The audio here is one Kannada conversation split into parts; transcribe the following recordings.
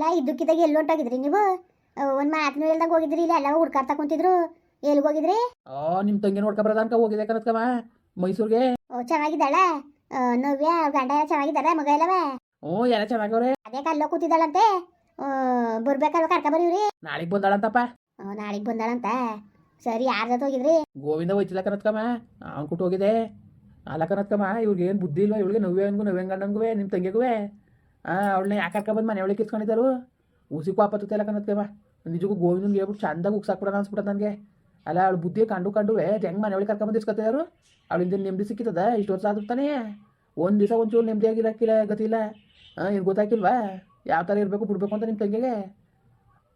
ಅಲ್ಲ ಇದ್ದಕ್ಕಿದ್ದಾಗ ಎಲ್ಲಿ ಹೊಂಟೋಗಿದ್ರಿ ನೀವು? ಒಂದು ಮಾತಿನ ಇಲ್ದಾಗ ಹೋಗಿದ್ರಿ ಇಲ್ಲ ಎಲ್ಲ ಹುಡ್ಕಾಡ್ತಾ ಕುಂತಿದ್ರು? ಎಲ್ಲಿಗೆ ಹೋಗಿದ್ರಿ? ಆ ನಿಮ್ಮ ತಂಗಿ ನೋಡ್ಕೊಬರದ ಅನ್ಕ ಹೋಗಿದೆ ಕನತ್ಕಮ್ಮ ಮೈಸೂರಿಗೆ. ಓ ಚೆನ್ನಾಗಿದ್ದಾಳ? ನವ್ಯ ಗಂಡ ಎಲ್ಲ ಚೆನ್ನಾಗಿದ್ದಾರ ಮಗ ಇಲ್ಲವ ಹ್ಞೂ ಎಲ್ಲ ಚೆನ್ನಾಗವ್ರೆ. ಅದೇ ಕಲ್ಲೋ ಕೂತಿದ್ದಾಳಂತೆ. ಬರ್ಬೇಕಲ್ವ ಕರ್ಕ ಬರೀವ್ರಿ. ನಾಳೆಗೆ ಬಂದಾಳಂತಪ್ಪ. ನಾಳೆಗೆ ಬಂದಾಳಂತ? ಸರಿ ಯಾರ ಜೊತೆ ಹೋಗಿದ್ರಿ? ಗೋವಿಂದ ಹೋಯ್ತಿಲ್ಲ ಕನತ್ಕಮ್ಮ ಅವ್ನು ಕುಟ್ಟು ಹೋಗಿದೆ ಅಲ್ಲ ಕನತ್ಕಮ್ಮ ಇವ್ರಿಗೆ ಏನು ಬುದ್ಧಿ ಇಲ್ವಾ? ಇವಳಿಗೆ ನವ್ಯನ್ಗೂ ನವ್ಯ ಗಂಡನ್ಗೂ ನಿಮ್ಮ ತಂಗಿಗೂ ಹಾಂ ಅವಳನ್ನ ಯಾಕೆ ಬಂದು ಮನೆ ಒಳಗೆ ಕಿತ್ಕೊಂಡಿದ್ದಾರು ಉಸಿ ಪಾಪತ್ತಲ್ಲ ಕನತ್ಕಮ್ಮ ನಿಜಕ್ಕೂ ಗೋವಿಂದ ಹೇಳ್ಬಿಟ್ಟು ಚಂದಾಗಿ ಉಗ್ಸಾಕ್ಬಿಡೋಣ ಅನ್ಸ್ಬಿಟ್ಟ ನನಗೆ. ಅಲ್ಲ, ಅವಳು ಬುದ್ಧಿ ಕಂಡು ಕಂಡು ಹೆಂಗ್ ಮನೆ ಒಳಗೆ ಕರ್ಕೊಂಬಂದು ಇಸ್ಕೊತಿದಾರು ಅವಳಿಂದ ನೆಮ್ಮದಿ ಸಿಕ್ಕಿತದ? ಇಷ್ಟು ವರ್ಷ ಆದ್ರೂ ಒಂದು ದಿವಸ ಒಂಚೂರು ನೆಮ್ಮದಿಯಾಗಿರಕ್ಕಿಲ್ಲ ಗತಿ ಇಲ್ಲ. ಹಾಂ ಏನು ಗೊತ್ತಾಗಿಲ್ವಾ ಯಾವ ಥರ ಇರಬೇಕು, ಬಿಡಬೇಕು ಅಂತ ನಿಮ್ಮ ತಂಗಿಗೆ?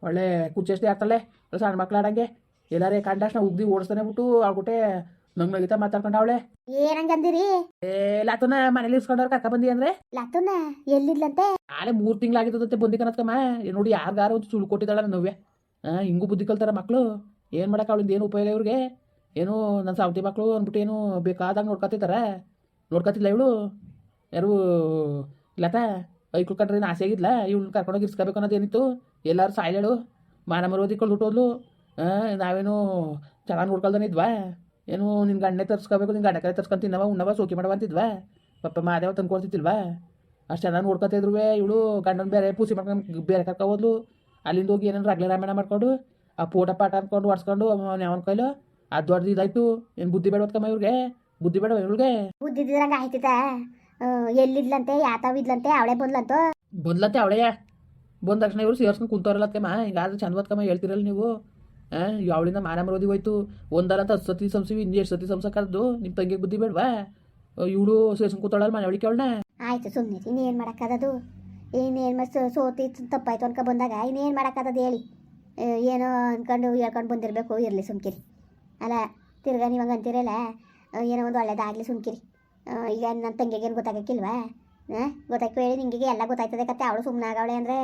ಒಳ್ಳೆ ಕುಚ್ಚೆಷ್ಟೇ ಆಗ್ತಾಳೆ. ಸಣ್ಣ ಮಕ್ಳು ಆಡಂಗೆ ಎಲ್ಲಾರೇ ಕಂಡಾಕ್ಷಣ ಉಗ್ದಿ ಓಡಿಸ್ತಾನೆ ಬಿಟ್ಟು ಅವ್ಕೊಟ್ಟೆ ನಂಗೆ ನಗಿತಾ ಮಾತಾಡ್ಕೊಂಡವಳೆ ಏನಂಗಂದಿರಿ ಏ ಲತುನ ಮನೇಲಿ ಇಸ್ಕೊಂಡವ್ರ ಕರ್ಕ ಬಂದಿ ಅಂದ್ರೆ ಲತುನ ಎಲ್ಲಿದ್ಲಂತೆ ಆಲೆ ಮೂರು ತಿಂಗಳಾಗಿದ್ದದಂತೆ ಬಂದಿ ಕನತ್ಕಮ್ಮ ನೋಡಿ ಯಾರ್ಗಾರ ಒಂದು ಸುಳ್ಳು ಕೊಟ್ಟಿದ್ದಾಳ ನವ್ಯ ಹಿಂಗೂ ಬುದ್ಧಿ ಕಲ್ತಾರ ಮಕ್ಕಳು ಏನು ಮಾಡಕ್ ಅವಳಿಂದ ಏನು ಉಪಯೋಗ ಇವ್ರಿಗೆ ಏನು ನನ್ನ ಸಾವತಿ ಮಕ್ಕಳು ಅಂದ್ಬಿಟ್ಟು ಏನು ಬೇಕಾದಾಗ ನೋಡ್ಕೊತಿದ್ದಾರ ನೋಡ್ಕೊತಿಲ್ಲ ಇವಳು ಯಾರು ಲತಾ ಐಕ್ಳು ಕಂಡ್ರೆ ಏನು ಆಸೆ ಆಗಿದ್ಲ ಇವಳು ಕರ್ಕೊಂಡೋಗಿ ಇರ್ಸ್ಕೋಬೇಕು ಅನ್ನೋದು ಏನಿತ್ತು ಎಲ್ಲರೂ ಸಾಯ್ಲೇಳು ಮಾನ ಮರೋದಿ ಹುಟ್ಟೋದ್ಲು ನಾವೇನು ಚೆನ್ನಾಗಿ ನೋಡ್ಕೊಳ್ದಾನೆ ಇದ್ವಾ ಏನು ನಿನ್ನ ಗಣ್ಣೆ ತರ್ಸ್ಕೋಬೇಕು ನಿನ್ನ ಗಂಡ ಕಡೆ ತರ್ಸ್ಕೊಂತಿನವ ಉಣ್ಣವ ಸೋಕಿ ಮಾಡವ ಅಂತಿದ್ವಾ? ಪಪ್ಪ ಮಾದೇವ ತಂದ್ಕೊಡ್ತಿತ್ತಿಲ್ವಾ ಅಷ್ಟು ಚೆನ್ನಾಗಿ ನೋಡ್ಕೊತಾ ಇದ್ರು ಇವಳು ಗಂಡನ ಬೇರೆ ಪೂಸಿ ಮಾಡ್ಕೊಂಡು ಬೇರೆ ಕರ್ಕೊ ಹೋದ್ಲು. ಅಲ್ಲಿಂದ ಹೋಗಿ ಏನೇನು ರಗ್ಲೆ ರಾಮಾಯಣ ಮಾಡ್ಕೊಂಡು ಆ ಪೋಟ ಪಾಠ ಅನ್ಕೊಂಡು ಒಡ್ಸ್ಕೊಂಡು ಅವನ ಕೈಲು ಆ ದೊಡ್ಡದು ಇದಾಯ್ತು. ಏನು ಬುದ್ಧಿ ಬೇಡ ಬೇಡವತ್ಕಮ್ಮ ಇವ್ರಿಗೆ? ಬುದ್ಧಿ ಬೇಡ ಇವ್ರಿಗೆ? ಬುದ್ಧಿದ್ರಂಗ ಆಯ್ತಿದ್ದ ಎಲ್ಲಿದ್ಲಂತೆ ಯಾತಾವಿದ್ಲಂತೆ ಅವಳೆ ಬಂದ್ಲಂತೋ? ಬಂದ್ಲಂತೆ ಅವಳೆಯ ಬಂದ ತಕ್ಷಣ ಇವ್ರು ಸೇರ್ಸ್ಕೊಂಡು ಕುಂತವ್ರಲ್ಲತ್ಕಮ್ಮ ಹಿಂಗಾದ್ರೆ ಚಂದವತ್ಕಮ್ಮ ಹೇಳ್ತಿರಲ್ಲ ನೀವು. ಹಾಂ ಅವಳಿಂದ ಮಾನ ಮರೋದಿ ಹೋಯ್ತು? ಒಂದಲ್ಲ ಅಂತ ಸತಿ ಸಂಸಿವಿ, ಇನ್ನು ಎಷ್ಟು ಸತಿ ಸಂಸಕ್ಕದ್ದು ನಿಮ್ಮ ತಂಗಿಗೆ ಬುದ್ಧಿ ಬೇಡವಾ? ಇವಳು ಸೇರ್ಸ್ಕೊಂಡು ಕೂತಾಳಲ್ಲ ಮನೆ ಅವಳಿಕೆ ಅವಳನ್ನ? ಆಯ್ತು ಸುಮ್ಮನೆ ಇನ್ನೇನು ಮಾಡೋಕ್ಕದದು? ಇನ್ನೇನು ಮಸ್ತ್ ಸೋತಿ ತಪ್ಪಾಯ್ತು ಅನ್ಕೊ ಬಂದಾಗ. ಇನ್ನೇನು ಮಾಡೋಕ್ಕದದು ಹೇಳಿ. ಏನೋ ಅನ್ಕೊಂಡು ಹೇಳ್ಕೊಂಡು ಬಂದಿರಬೇಕು. ಇರಲಿ, ಸುಮ್ಕಿರಿ. ಅಲ್ಲ, ತಿರ್ಗಾ ನೀವಾಗ ಅಂತೀರಲ್ಲ? ಏನೋ ಒಂದು ಒಳ್ಳೇದಾಗಲಿ, ಸುಮ್ಕಿರಿ. ಈಗ ನನ್ನ ತಂಗಿಗೆ ಏನು ಗೊತ್ತಾಗಕ್ಕಿಲ್ವಾ? ಹಾಂ ಹೇಳಿ ನಿಂಗೆ ಎಲ್ಲ ಗೊತ್ತಾಯ್ತದೆ ಕತೆ. ಅವಳು ಸುಮ್ಮನೆ ಆಗವಳೆ ಅಂದರೆ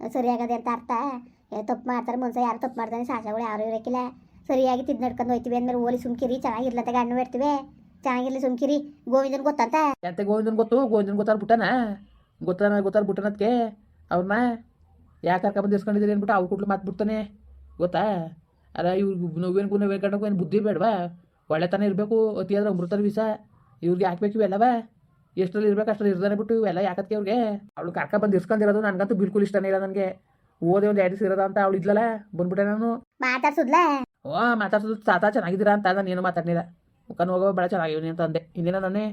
ಸರಿಯಾಗದೆ ಅಂತ ಅರ್ಥ. ತಪ್ಪು ಮಾಡ್ತಾರೆ ಮನ್ಸ, ಯಾರು ತಪ್ಪು ಮಾಡ್ತಾನೆ? ಸಾಸಗಳು ಯಾರು ಇರೋಕ್ಕಿಲ್ಲ ಸರಿಯಾಗಿ ತಿದ್ದು ನಡ್ಕೊಂಡು ಹೋಯ್ತೀವಿ ಅಂದ್ಮೇಲೆ ಓಲಿ ಸುಮ್ಕಿರಿ ಚೆನ್ನಾಗಿರ್ಲತ್ತೆ ಗಂಡು ಇರ್ತೀವಿ ಚೆನ್ನಾಗಿರ್ಲಿ ಸುಮ್ಕಿರಿ. ಗೋವಿಂದನ್ ಗೊತ್ತಂತ? ಎಂತ ಗೋವಿಂದನ್ ಗೊತ್ತು? ಗೋವಿಂದನ್ ಗೊತ್ತಾರ ಬಿಟ್ಟನ? ಗೊತ್ತಾನ ಗೊತ್ತಾರ ಬಿಟ್ಟನದ್ಕೆ ಅವ್ರನ್ನ ಯಾಕೆ ಬಂದು ಇಸ್ಕೊಂಡಿದ್ದೀರಿ ಅಂದ್ಬಿಟ್ಟು ಅವ್ರು ಕೊಟ್ಲು ಮಾತು ಬಿಡ್ತಾನೆ. ಗೊತ್ತಾ? ಅಲ್ಲ ಇವ್ರು ನೋವೇನು ನೋವೇನು ಕಂಡಕ್ಕೂ ಏನು ಬುದ್ಧಿ ಬೇಡವಾ? ಒಳ್ಳೆತನ ಇರಬೇಕು, ಅತಿ ಆದ್ರೆ ಅಮೃತರ ವಿಷ. ಇವ್ರಿಗೆ ಹಾಕ್ಬೇಕು ಇವೆಲ್ಲವ? ಎಷ್ಟರಲ್ಲಿ ಇರ್ಬೇಕು ಅಷ್ಟರಲ್ಲಿ ಇರ್ದಾನೆ ಬಿಟ್ಟು ಇವೆಲ್ಲ ಯಾಕತ್ಕೆ ಅವ್ರಿಗೆ ಅವಳು ಬಂದು ಇಸ್ಕೊಂಡಿರೋದು ನನಗಂತೂ ಬಿಲ್ಕುಲ್ ಇಷ್ಟನೇ ಇಲ್ಲ ನನಗೆ. ಓದೇ ಒಂದು ಎರಡು ಇರೋದ ಅಂತ ಅವಳು ಇದ್ಲಲ್ಲ ಬಂದ್ಬಿಟ್ಟೆ ನಾನು. ಮಾತಾಡ್ಸುದ್ಲಾ? ಓ ಮಾತಾಡ್ಸೋದು ತಾತ ಚೆನ್ನಾಗಿದ್ದೀರಾ ಅಂತ ನಾನು ಏನು ಮಾತಾಡ್ನಿಲ್ಲ ಮುಖನ್ ಹೋಗೋ ಭಾಳ ಚೆನ್ನಾಗಿವ್ನಿ ಅಂತ ಅಂದೆ. ಇನ್ನೇನ ನಾನೇ?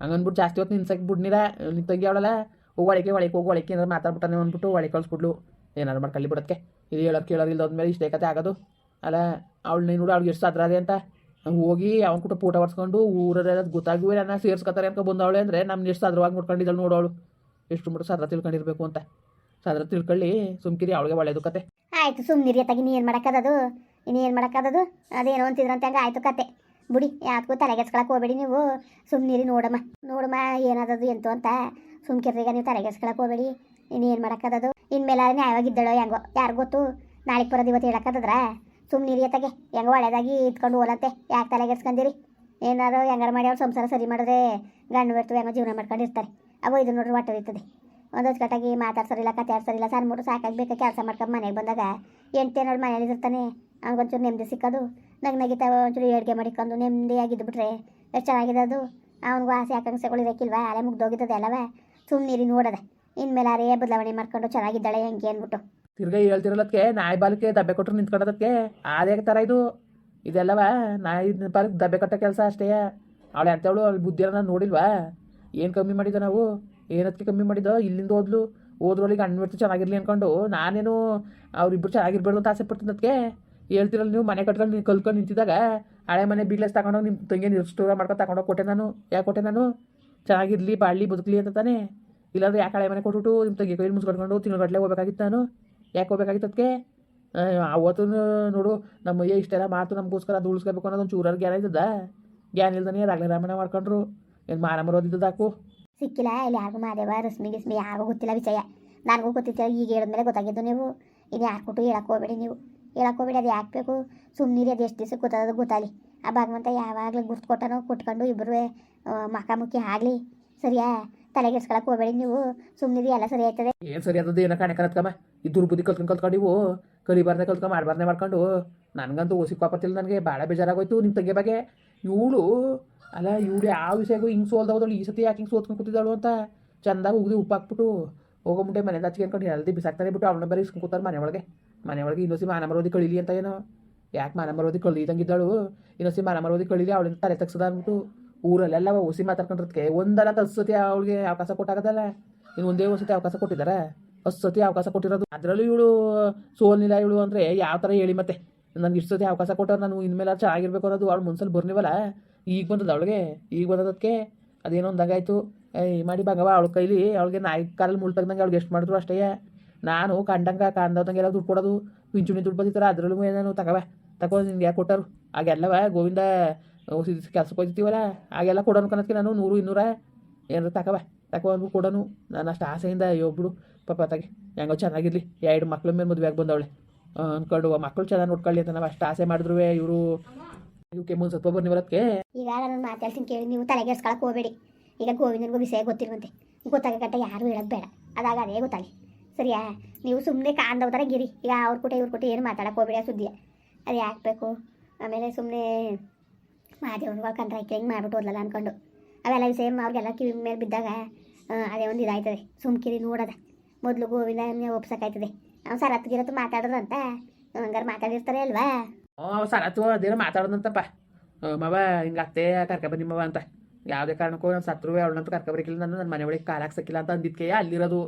ಹಂಗನ್ಬಿಟ್ಟು ಜಾಸ್ತಿ ಹೊತ್ತು ನಿನ್ಸಕ್ ಬಿಡ್ನಿರ ನಿನ್ ತಂಗಿ ಅವಳಲ್ಲ. ಹೋಗಿ ಒಳಕೆ ಒಳಗೆ ಹೋಗಿ ಒಳಗೆ ಏನಾರು ಮಾತಾಡ್ಬಿಟ್ಟಾನೆ ಅಂದ್ಬಿಟ್ಟು ಒಳಗೆ ಕಳಿಸ್ಬಿಡ್ಲು ಏನಾರು ಮಾಡ್ಕೊಳ್ಳಿ ಬಿಡೋದಕ್ಕೆ. ಇದು ಹೇಳೋರು ಕೇಳೋರು ಇಲ್ದೋದ್ಮೇಲೆ ಇಷ್ಟೇ ಕತೆ ಆಗೋದು. ಅಲ್ಲ ಅವಳು ನೀನು ನೋಡು ಅವ್ಳಿಗೆ ಎಷ್ಟು ಅದೇ ಅಂತ. ಹಂಗೆ ಹೋಗಿ ಅವನ ಕೂಡ ಫೋಟೋ ಹೊಡ್ಸ್ಕೊಂಡು ಊರಲ್ಲ ಗೊತ್ತಾಗುವೆ ನನ್ನ ಸೇರ್ಸ್ಕೊತಾರೆ ಅಂತ ಬಂದವಳೆ ಅಂದರೆ ನಮ್ಮ ಎಷ್ಟು ಸಾದ್ರವಾಗಿ ನೋಡ್ಕೊಂಡಿದ್ದಾಳೆ ನೋಡೋಳು ಎಷ್ಟು ಮುಟ್ಟು ಸಾದ್ರ ತಿಳ್ಕೊಂಡಿರ್ಬೇಕು ಅಂತ. ಸಾದ್ರ ತಿಳ್ಕೊಳ್ಳಿ, ಸುಮ್ಕಿರಿ, ಅವಳಿಗೆ ಒಳ್ಳೆದು ಕತೆ. ಆಯ್ತು ಸುಮ್ಮನಿರಿ ಅತ್ತಾಗಿ, ನೀನು ಮಾಡೋಕ್ಕದದು? ಇನ್ನೇನು ಮಾಡೋಕ್ಕದದು? ಅದೇನೋ ಅಂತಿದ್ರಂತೆ ಹಂಗೆ ಆಯ್ತು ಕತೆ. ಬಿಡಿ ಯಾಕೂ ತಲೆಗೆಸ್ಕೊಳಕ್ಕೆ ಹೋಗ್ಬೇಡಿ ನೀವು. ಸುಮ್ನಿರಿ ನೋಡಮ್ಮ. ನೋಡಮ್ಮ, ಏನದದು, ಎಂತು ಅಂತ. ಸುಮ್ಕಿರ್ರೀಗ ನೀವು ತಲೆಗೆಸ್ಕೊಳಕ್ ಹೋಗ್ಬೇಡಿ. ಇನ್ನೇನು ಮಾಡೋಕ್ಕದದು? ಇನ್ಮೇಲೆ ನ್ಯಾಯವಾಗಿದ್ದಳೋ, ಹೆಂಗೋ? ಯಾರು ಗೊತ್ತು? ನಾಳೆಗೆ ಬರೋದು ಇವತ್ತು ಹೇಳಕ್ಕದ್ರ ಸುಮ್ಮನಿರಿ ಅತ್ತಾಗೆ. ಹೆಂಗೋ ಒಳ್ಳೆದಾಗಿ ಇಟ್ಕೊಂಡು ಹೋಲಂತೆ. ಯಾಕೆ ತಲೆಗೆಸ್ಕೊಂದಿರಿ ಏನಾರು ಹೆಂಗಾರ ಮಾಡಿ ಅವ್ರು ಸಂಸಾರ ಸರಿ ಮಾಡಿದ್ರೆ ಗಂಡು ಬಿಡ್ತು ಹೆಂಗೋ ಜೀವನ ಮಾಡ್ಕೊಂಡಿರ್ತಾರೆ. ಅವು ಇದು ನೋಡ್ರಿ ಹೊಟ್ಟೆ ಒಂದೊಂದು ಕಟ್ಟಾಗಿ ಮಾತಾಡ್ಸೋರಿಲ್ಲ ಕತೆ ಆಡ್ಸರಿಲ್ಲ ಸಣ್ಣ ಮುಟ್ಟು ಸಾಕಾಗಬೇಕು ಕೆಲಸ ಮಾಡ್ಕೊಂಡು ಮನೆಗೆ ಬಂದಾಗ ಎಂಟೇ ನೋಡಿ ಮನೇಲಿ ಇರ್ತಾನೆ, ಹಂಗೊಂಚೂರು ನೆಮ್ಮದಿ ಸಿಕ್ಕೋದು, ನಗ್ ನಗಿತಾವ ಒಂಚೂರು ಅಡುಗೆ ಮಾಡಿಕೊಂಡು ನೆಮ್ಮದಿಯಾಗಿದ್ದು ಬಿಟ್ರೆ ಎಷ್ಟು ಚೆನ್ನಾಗಿದೆ ಅದು? ಅವ್ನಿಗೂ ಆಸೆ ಆಕಾಂಕ್ಷೆಗಳು ಇರೋಕ್ಕಿಲ್ವಾ ಅಲೆ ಮುಗ್ದೋಗಿದ್ದದೆ ಅಲ್ಲವ? ರೀ ನೋಡದೆ. ಇನ್ಮೇಲೆ ಅರೇ ಬದಲಾವಣೆ ಮಾಡ್ಕೊಂಡು ಚೆನ್ನಾಗಿದ್ದಾಳೆ ಹೆಂಗೆ ಅಂದ್ಬಿಟ್ಟು. ತಿರ್ಗಾ ಹೇಳ್ತಿರಲ್ಲದಕ್ಕೆ ನಾಯಿ ಬಾಲಕ್ಕೆ ದಬ್ಬೆ ಕೊಟ್ಟರು ನಿಂತ್ಕೊಳ್ಳೋದಕ್ಕೆ ಅದೇ ಥರ ಇದು? ಇದೆಲ್ಲವ? ನಾಯಿ ಬಾಲಕ್ಕೆ ದಬ್ಬೆ ಕೊಟ್ಟ ಕೆಲಸ ಅಷ್ಟೇ. ಅವಳು ಎಂತವಳು ಅವಳು ಬುದ್ಧಿಯನ್ನ ನೋಡಿಲ್ವಾ? ಏನು ಕಮ್ಮಿ ಮಾಡಿದ್ದ ನಾವು? ಏನದಕ್ಕೆ ಕಮ್ಮಿ ಮಾಡಿದ? ಇಲ್ಲಿಂದ ಹೋದ್ಲು, ಹೋದ್ರೊಳಗೆ ಅಣ್ಣ ಬಿಡ್ತು ಚೆನ್ನಾಗಿರ್ಲಿ ಅನ್ಕೊಂಡು ನಾನೇನು ಅವ್ರಿಬ್ರು ಚೆನ್ನಾಗಿರ್ಬಾರ್ದು ಅಂತ ಆಸೆ ಪಡ್ತೀನಿ ಅದಕ್ಕೆ ಹೇಳ್ತಿರಲ್ಲ ನೀವು, ಮನೆ ಕಟ್ಕೊಂಡು ನೀವು ಕಲ್ಕೊಂಡು ನಿಂತಿದ್ದಾಗ ಹಳೆ ಮನೆ ಬೀಗ್ಲೆಸ್ ತಗೊಂಡೋಗಿ ನಿಮ್ಮ ತಂಗಿ ನಿರ್ಸ್ಟೋರ ಮಾಡ್ಕೊಂಡು ತಗೊಂಡೋಗಿ ಕೊಟ್ಟೆ ನಾನು. ಯಾಕೆ ಕೊಟ್ಟೆ ನಾನು? ಚೆನ್ನಾಗಿರ್ಲಿ, ಬಾಳ್ಲಿ ಬದುಕಲಿ ಅಂತ ತಾನೇ. ಇಲ್ಲಾಂದ್ರೆ ಯಾಕೆ ಹಳೆ ಮನೆ ಕೊಟ್ಬಿಟ್ಟು ನಿಮ್ಮ ತಂಗಿ ಕೈಲಿ ಮುಸ್ಕೊಟ್ಕೊಂಡು ತಿಂಗಳಗಟ್ಲೆ ಹೋಗ್ಬೇಕಾಗಿತ್ತು ನಾನು? ಯಾಕೆ ಹೋಗ್ಬೇಕಾಗಿತ್ತು ಅದಕ್ಕೆ ಅವತ್ತು ನೋಡು, ನಮ್ಮ ಅಯ್ಯ ಇಷ್ಟೆಲ್ಲ ಮಾತು ನಮಗೋಸ್ಕರ ಅದು ಉಳಿಸ್ಕೋಬೇಕು ಅನ್ನೋದು ಒಂದು ಚೂರಾರು ಗ್ಯಾನ ಇದ್ದದ ಗ್ಯಾನ್ ಇಲ್ದಾನೆ ರಾಗಲೆ ರಾಮಣ್ಣ ಮಾಡ್ಕೊಂಡ್ರು. ಏನು ಮಾರ ಮರೋದಿದ್ದದ ಹಾಕು ಸಿಕ್ಕಿಲ್ಲ, ಇಲ್ಲಿ ಯಾರಿಗೂ ಮಾದೇವ, ರಶ್ಮಿ ಗಿಸ್ಮಿ ಯಾರಿಗೂ ಗೊತ್ತಿಲ್ಲ ವಿಷಯ. ನನಗೂ ಗೊತ್ತಿತ್ತು ಈಗ ಹೇಳಿದ್ಮೇಲೆ ಗೊತ್ತಾಗಿದ್ದು ನೀವು. ಇನ್ನು ಯಾರು ಕೊಟ್ಟು ಹೇಳಕ್ಕೆ ಹೋಗ್ಬೇಡಿ ನೀವು. ಹೇಳಕ್ಕೆ ಹೋಗ್ಬೇಡಿ, ಅದು ಯಾಕೆ ಬೇಕು? ಸುಮ್ಮನಿರಿ ಅದು ಎಷ್ಟು ದಿವಸ ಗೊತ್ತಾಗೋದು ಗೊತ್ತಾಗಲಿ. ಆ ಭಗವಂತ ಯಾವಾಗಲೂ ಗುರ್ತು ಕೊಟ್ಟನೋ, ಕೊಟ್ಕೊಂಡು ಇಬ್ಬರು ಮುಖಾಮುಖಿ ಆಗಲಿ. ಸರಿಯಾ? ತಲೆಗೆಡ್ಸ್ಕೊಳಕ್ಕೆ ಹೋಗ್ಬೇಡಿ ನೀವು. ಸುಮ್ಮನಿರಿ ಎಲ್ಲ ಸರಿ ಆಯ್ತದೆ. ಏನು ಸರಿ ಅದದ್ದು ಏನೋ ಕಾಣೆ ಕಲತ್ಕಮ್ಮ ಈ ದುರ್ಬುದ್ಧಿ ಕಲ್ತ್ಕೊಂಡು ಕಲ್ತ್ಕೊಂಡು ನೀವು. ಕಲಿಬಾರ್ದೆ ಕಲ್ತ್ಕೊಂಡು ಮಾಡಬಾರ್ದೆ ಮಾಡ್ಕೊಂಡು. ನನಗಂತೂ ಓಸಿ ಪಾಪತ್ತಿಲ್ಲ ನನಗೆ. ಭಾಳ ಬೇಜಾರಾಗೋಯ್ತು ನಿಮ್ಮ ತಂಗಿ ಬಗ್ಗೆ. ಇವಳು ಅಲ್ಲ ಇವಳು ಯಾವ ವಿಷಯಗೂ ಹಿಂಗೆ ಸೋಲ್ದವಳು ಈ ಸತಿ ಯಾಕೆ ಹಿಂಗೆ ಸೋತ್ಕೊಂಡು ಕೂತಿದ್ದಾಳು ಅಂತ? ಚಂದಾಗಿ ಉಪ್ಪು ಹಾಕ್ಬಿಟ್ಟು ಹೋಗೋ ಮುಂದೆ ಮನೆ ಹಚ್ಗೆ ಅನ್ಕೊಂಡು ಹೆಲ್ದಿ ಬಿಸಾಕ್ತಾರೆ ಬಿಟ್ಟು ಅವಳನ್ನ ಬರೀ ಇಸ್ಕೊಂಡು ಕೂತಾರೆ ಮನೆ ಒಳಗೆ. ಮನೆ ಒಳಗೆ ಇನ್ನೊಸಿ ಮಾನ ಮರೋದಿ ಕಳೀಲಿ ಅಂತ ಏನೋ. ಯಾಕೆ ಮಾನ ಮರೋದಿ ಕಳೀದಂಗಿದ್ದಾಳು ಇನ್ನೊಸಿ ಮಾನ ಮರೋದಿ ಕಳೀಲಿ, ಅವಳಿಂದ ತಲೆ ತಗ್ಸದ ಅಂದ್ಬಿಟ್ಟು ಊರಲ್ಲೆಲ್ಲ ಓಸಿ ಮಾತಾಡ್ಕೊಂಡಿರ್ತಕ್ಕೆ ಒಂದಲ್ಲ ಹತ್ತು ಸತಿ ಅವಳಿಗೆ ಅವಕಾಶ ಕೊಟ್ಟಾಗದಲ್ಲ? ಇನ್ನು ಒಂದೇ ಒಂದು ಸತಿ ಅವಕಾಶ ಕೊಟ್ಟಿದ್ದಾರೆ? ಹತ್ತು ಸತಿ ಅವಕಾಶ ಕೊಟ್ಟಿರೋದು. ಅದರಲ್ಲೂ ಇವಳು ಸೋಲ್ನಿಲ್ಲ ಇವಳು ಅಂದರೆ ಯಾವ ಥರ ಹೇಳಿ ಮತ್ತೆ? ನನಗೆ ಇಷ್ಟು ಸತಿ ಅವಕಾಶ ಕೊಟ್ಟರೆ, ನಾನು ಇನ್ಮೇಲೆ ಚೆನ್ನಾಗಿರ್ಬೇಕು ಅನ್ನೋದು ಅವಳು ಮುನ್ಸಲ್ಲಿ ಬರ್ನಿವಲ್ಲ? ಈಗ ಬಂದದ ಅವಳಿಗೆ, ಈಗ ಬಂದದಕ್ಕೆ ಅದೇನೋ ಒಂದಾಗಾಯ್ತು. ಏಯ್, ಮಾಡಿ ಬಂಗವ ಅವಳ ಕೈಲಿ, ಅವಳಿಗೆ ನಾಯಿ ಕಾಲಲ್ಲಿ ಮುಳ್ ತೆಗ್ದಂಗೆ ಅವ್ಳಿಗೆ ಎಷ್ಟು ಮಾಡಿದ್ರು ಅಷ್ಟೇ. ನಾನು ಕಂಡಂಗೆ ಕಾಣ್ದಂಗೆಲ್ಲ ದುಡ್ಡು ಕೊಡೋದು. ಪಿಂಚುಣಿ ದುಡ್ಡು ಬಂದಿತ್ತರ ಅದರಲ್ಲೂ ಏನೇನು ತಗವ ತಗೋ ನಿನ್ಗೆ ಯಾಕೆ ಕೊಟ್ಟರು? ಹಾಗೆಲ್ಲವ ಗೋವಿಂದ ಕೆಲಸಕ್ಕೆ ಹೋಗ್ತೀವಲ್ಲ ಆಗೆಲ್ಲ ಕೊಡೋನು ಕನಕ್ಕೆ ನಾನು, ನೂರು, ಇನ್ನೂರ ಏನಾರು ತಗವ ತಗೋ ಅಂದ್ಬಿಟ್ಟು ಕೊಡೋನು. ನಾನು ಅಷ್ಟು ಆಸೆಯಿಂದ ಒಬ್ಬಳು ಪಾಪ ತಗೆ ಹೆಂಗೋ ಚೆನ್ನಾಗಿರಲಿ. ಎರಡು ಮಕ್ಳ ಮೇಲೆ ಮದುವೆ ಆಗಿ ಬಂದವಳೆ ಅಂದ್ಕೊಂಡು ಮಕ್ಕಳು ಚೆನ್ನಾಗಿ ನೋಡ್ಕೊಳ್ಳಿ ಅಂತ ನಾವು ಅಷ್ಟು ಆಸೆ ಮಾಡಿದ್ರು ಇವರು ಇವಕ್ಕೆ ಮುಂದೆ ಬರ್ನಿ ಬರ್ನಿವಲಕ್ಕೆ ಈಗ ನಾನು ಮಾತಾಡ್ತೀನಿ ಕೇಳಿ, ನೀವು ತಲೆಗೆಡ್ಸ್ಕೊಳಕ್ಕೆ ಹೋಗ್ಬೇಡಿ. ಈಗ ಗೋವಿಂದನಿಗೂ ವಿಷಯ ಗೊತ್ತಿರುವಂತೆ ಗೊತ್ತಾಗ ಗಂಟ ಯಾರು ಹೇಳೋದು ಬೇಡ. ಅದಾಗ ಅದೇ ಗೊತ್ತಾಗಲಿ ಸರಿಯಾ? ನೀವು ಸುಮ್ಮನೆ ಕಾಂದವ್ರ ಗಿರಿ. ಈಗ ಅವ್ರ ಕೂಟ, ಇವ್ರ ಕೂಟ ಏನು ಮಾತಾಡಕ್ಕೆ ಹೋಗ್ಬೇಡಿ ಸುದ್ದಿಯ. ಅದು ಯಾಕೆ ಆಮೇಲೆ ಸುಮ್ಮನೆ ಮಾದೇವನ್ಗಳು ಕಂದ್ರ ಹಾಕಿ ಹಿಂಗೆ ಮಾಡ್ಬಿಟ್ಟು ಓದಲ್ಲ ಅಂದ್ಕೊಂಡು ಅವೆಲ್ಲ ವಿಷಯ ಅವ್ರಿಗೆಲ್ಲ ಕಿವಿ ಮೇಲೆ ಬಿದ್ದಾಗ ಅದೇ ಒಂದು ಇದಾಯ್ತದೆ. ಸುಮ್ಕಿರಿ ನೋಡದ. ಮೊದಲು ಗೋವಿಂದ ಒಪ್ಸಕ್ಕಾಯ್ತದೆ ಅವ್ನು ಸರ್ ಹತ್ತು ಗಿರತ್ತು ಮಾತಾಡೋದಂತ, ಹಂಗಾರೆ ಮಾತಾಡಿರ್ತಾರೆ ಅಲ್ವಾ? ಅಥವಾ ಅದೇನೋ ಮಾತಾಡೋದಂತಪ್ಪ ಮವ ಹಿಂಗೆ ಅತ್ತೆ ಕರ್ಕೊಬನ್ನಿ ಮವ ಅಂತ ಯಾವುದೇ ಕಾರಣಕ್ಕೂ ನಾನು ಸತ್ರು ಕರ್ಕ ಕರ್ಕೊಬರಿಕಿಲ್ಲ ನಾನು ನನ್ನ ಮನೆ ಒಳಗೆ ಕಾಲು ಹಾಕ್ಸಕ್ಕಿಲ್ಲ ಅಂತ ಅಂದಿದ್ಕೆ ಅಲ್ಲಿರೋದು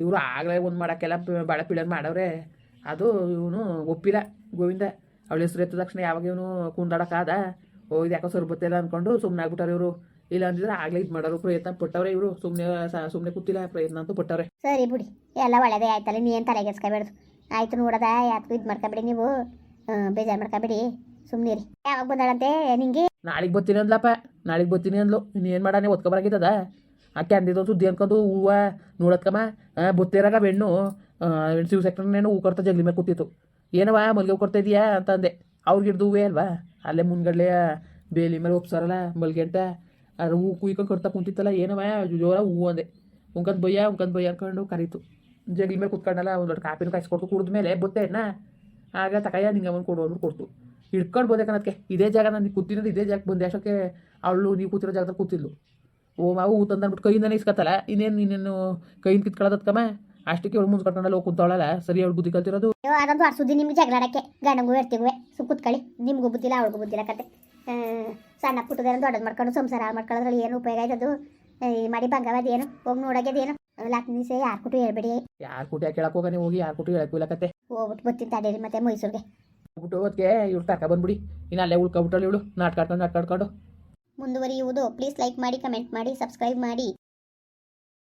ಇವರು ಆಗಲೇ ಒಂದು ಮಾಡೋಕ್ಕೆಲ್ಲ ಭಾಳ ಪಿಳನ್ ಮಾಡವ್ರೆ ಅದು ಇವನು ಒಪ್ಪಿಲ್ಲ ಗೋವಿಂದ ಅವಳ ಹೆಸರು ಎತ್ತ ತಕ್ಷಣ ಯಾವಾಗ ಇವನು ಕುಂದಾಡೋಕ್ಕಾದ ಓ ಇದು ಯಾಕೋ ಇಲ್ಲ ಅಂದ್ಕೊಂಡು ಸುಮ್ಮನೆ ಆಗ್ಬಿಟ್ಟಾರೆ ಇವರು ಇಲ್ಲ ಅಂದಿದ್ರೆ ಆಗಲೇ ಇದು ಮಾಡೋರು ಪ್ರಯತ್ನ ಪಟ್ಟವ್ರೆ ಇವರು ಸುಮ್ಮನೆ ಸುಮ್ಮನೆ ಕೂತಿಲ್ಲ ಪ್ರಯತ್ನ ಅಂತೂ ಪಟ್ಟವ್ರೆ ಸರಿ ಬಿಡಿ ಎಲ್ಲ ಒಳ್ಳೇದೇ ಆಯ್ತಲ್ಲ ನೀ ಏನು ತಲೆಗೆಡ್ಸ್ಕೊಬೇಡ್ದು ಆಯ್ತು ನೋಡದ ಯಾಕೆ ಇದು ಮಾಡ್ಕೊಬೇಡಿ ನೀವು ಬೇಜಾರು ಮಾಡ್ಕೊಬೇಡಿ ಸುಮ್ಮನಿರಿ ಯಾವಾಗ ಬಂದಾಳಂತೆ ನಿಂಗೆ? ನಾಳೆಗೆ ಬರ್ತೀನಿ ಅಂದ್ಲಪ್ಪ. ನಾಳೆಗೆ ಬರ್ತೀನಿ ಅಂದ್ಲು. ಇನ್ನೇನು ಮಾಡಾನೆ ಒತ್ಕೊಬರಾಗಿದ್ದದ ಆಕೆ ಅಂದಿದ್ದು ಸುದ್ದಿ ಅನ್ಕೊಂಡು ಹೂವ ನೋಡತ್ಕಮ್ಮ. ಬುತ್ತಿರಾಗ ಬೆಣ್ಣು. ಶಿವ ಸೆಕ್ಟರ್ನೇನು ಹೂ ಕೊಡ್ತಾ ಜಗ್ಲಿ ಮೇಲೆ ಕೂತಿತ್ತು. ಏನವ ಮಲ್ಗೆ ಹೂ ಕೊಡ್ತಾ ಇದೀಯಾ? ಅಂತ ಅಂದೆ. ಅವ್ರಿಗೆ ಹಿಡ್ದು ಹೂವೇ ಅಲ್ವಾ? ಅಲ್ಲೇ ಮುಂದ್ಗಡೆ ಬೇಲಿ ಮೇಲೆ ಒಪ್ಸಾರಲ್ಲ, ಮಲ್ಗೆ ಅಂತ. ಅದು ಹೂ ಕುಯ್ಕೊಂಡು ಕೊಡ್ತಾ ಕುಂತಿತ್ತಲ್ಲ ಏನವ ಜೋರ ಹೂವು ಅಂದೆ. ಉಂಕಂದ್ ಬಯ್ಯ ಉಂಕಂದ್ ಬಯ್ಯ ಅನ್ಕೊಂಡು ಕರೀತು. ಜಗ್ಲಿ ಮೇಲೆ ಕುತ್ಕೊಂಡಲ್ಲ, ಒಂದು ದೊಡ್ಡ ಕಾಪಿನ ಕಾಯಿಸ್ಕೊಡ್ತು ಕುಡಿದ ಮೇಲೆ ಬುತ್ತೆ ಅಣ್ಣ ಆಗ ತಕಯ್ಯ ನಿಂಗೆ ಅವನು ಕೊಡು ಅಂದ್ಬಿಟ್ಟು ಕೊಡ್ತು ಹಿಡ್ಕೊಂಡು ಬಂದೆ ಕಣಕ್ಕೆ ಇದೇ ಜಾಗ ನಾನು ಕೂತಿರೋದು ಇದೇ ಜಾಗಕ್ಕೆ ಬಂದೆ. ಅಷ್ಟಕ್ಕೆ ಅವಳು ನೀವು ಕೂತಿರೋ ಜಾಗದಲ್ಲಿ ಕೂತಿದ್ಲು. ಓ ಮಾವು ಊತ ಅಂದ್ಬಿಟ್ಟು ಕೈಯಿಂದನೇ ಇಸ್ಕತ್ತಲ್ಲ? ಇನ್ನೇನು ಇನ್ನೇನು ಕೈಯಿಂದ ಕಿತ್ಕೊಳ್ಳೋದಕ್ಕಮ್ಮ ಅಷ್ಟಕ್ಕೆ ಅವಳು ಮುಂದೆ ಕಟ್ಕೊಂಡಲ್ಲ ಹೋಗಿ ಕುಂತವಳಲ್ಲ ಸರಿ ಅವಳು ಬುದ್ಧಿ ಕಲ್ತಿರೋದು. ಅದಂತೂ ಆ ಸುದ್ದಿ ನಿಮ್ಗೆ ಜಗಳಾಡಕ್ಕೆ. ಗಂಡಂಗೂ ಹೇಳ್ತೀವಿ ಸುಮ್ ಕುತ್ಕೊಳ್ಳಿ. ನಿಮಗೂ ಬುದ್ಧಿಲ್ಲ ಅವಳಿಗೂ ಬುದ್ಧಿಲ್ಲ ಕತೆ. ಸಣ್ಣ ಪುಟ್ಟದೇನು ದೊಡ್ಡದು ಮಾಡ್ಕೊಂಡು ಸಂಸಾರ ಮಾಡ್ಕೊಳ್ಳೋದ್ರಲ್ಲಿ ಏನು ಉಪಯೋಗ ಆಯ್ತದು ಈ ಮಾಡಿ ಬಂಗವದೇನು ಹೋಗಿ ನೋಡೋಗ್ಯದೇನು ಲಾಕ್ ನಿಸೆ ಯಾರು ಕೊಟ್ಟು ಹೇಳ್ಬೇಡಿ. ಯಾರು ಕೂಟಿ ಯಾಕೆ ಹೋಗಾನೆ ಹೋಗಿ ಯಾರು ಕೂಟಿ ಹೇಳಕ್ಕೆ ಇಲ್ಲಕತ್ತೆ ಹೋಗ್ಬಿಟ್ಟು ಬರ್ತೀನಿ ತಡೀರಿ ಮತ್ತೆ ಮೈಸೂರಿಗೆ. ಹೋಗ್ಬಿಟ್ಟು ಅದಕ್ಕೆ ಇವ್ರು ತರ್ಕ ಬಂದ್ಬಿಡಿ. ಇನ್ನು ಅಲ್ಲೇ ಉಳ್ಕೊಬಿಟ್ಟಳು ಇವಳು. ನಾಟ್ಕಾಡ್ಕೊಂಡು ನಾಟ್ಕಾಡ್ಕೊಂಡು ಮುಂದುವರಿಯುವುದು. ಪ್ಲೀಸ್ ಲೈಕ್ ಮಾಡಿ ಕಮೆಂಟ್ ಮಾಡಿ ಸಬ್ಸ್ಕ್ರೈಬ್ ಮಾಡಿ.